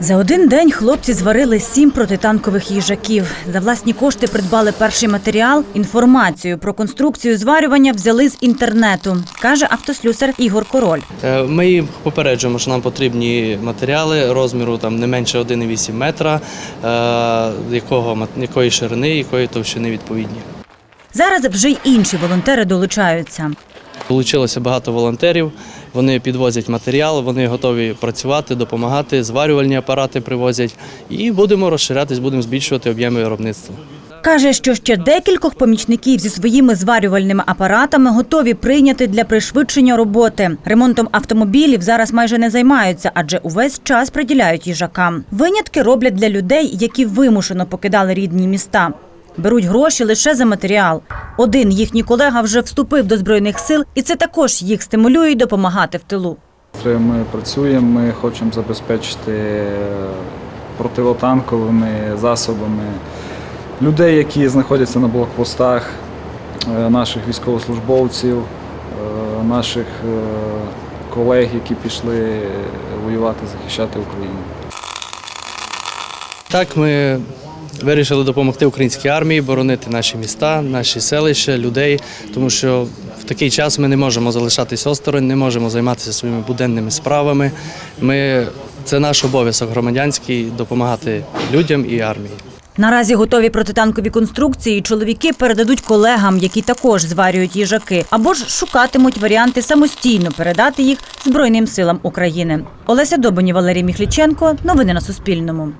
За один день хлопці зварили сім протитанкових їжаків. За власні кошти придбали перший матеріал. Інформацію про конструкцію зварювання взяли з інтернету, каже автослюсар Ігор Король. Е, Ми їх попереджуємо, що нам потрібні матеріали розміру там не менше 1,8 метра, е, якого якої ширини, якої товщини відповідні. Зараз вже й інші волонтери долучаються. Долучилося багато волонтерів. Вони підвозять матеріал, вони готові працювати, допомагати, зварювальні апарати привозять. І будемо розширятись, будемо збільшувати об'єми виробництва. Каже, що ще декількох помічників зі своїми зварювальними апаратами готові прийняти для пришвидшення роботи. Ремонтом автомобілів зараз майже не займаються, адже увесь час приділяють їжакам. Винятки роблять для людей, які вимушено покидали рідні міста. Беруть гроші лише за матеріал. Один їхній колега вже вступив до збройних сил, і це також їх стимулює допомагати в тилу. Ми працюємо, ми хочемо забезпечити е, противотанковими засобами людей, які знаходяться на блокпостах, е, наших військовослужбовців, е, наших колег, які пішли воювати, захищати Україну. Так, ми вирішили допомогти українській армії боронити наші міста, наші селища, людей, тому що в такий час ми не можемо залишатись осторонь, не можемо займатися своїми буденними справами. Ми, це наш обов'язок громадянський допомагати людям і армії. Наразі готові протитанкові конструкції чоловіки передадуть колегам, які також зварюють їжаки, або ж шукатимуть варіанти самостійно передати їх Збройним силам України. Олеся Добані, Валерій Міхліченко. Новини на Суспільному.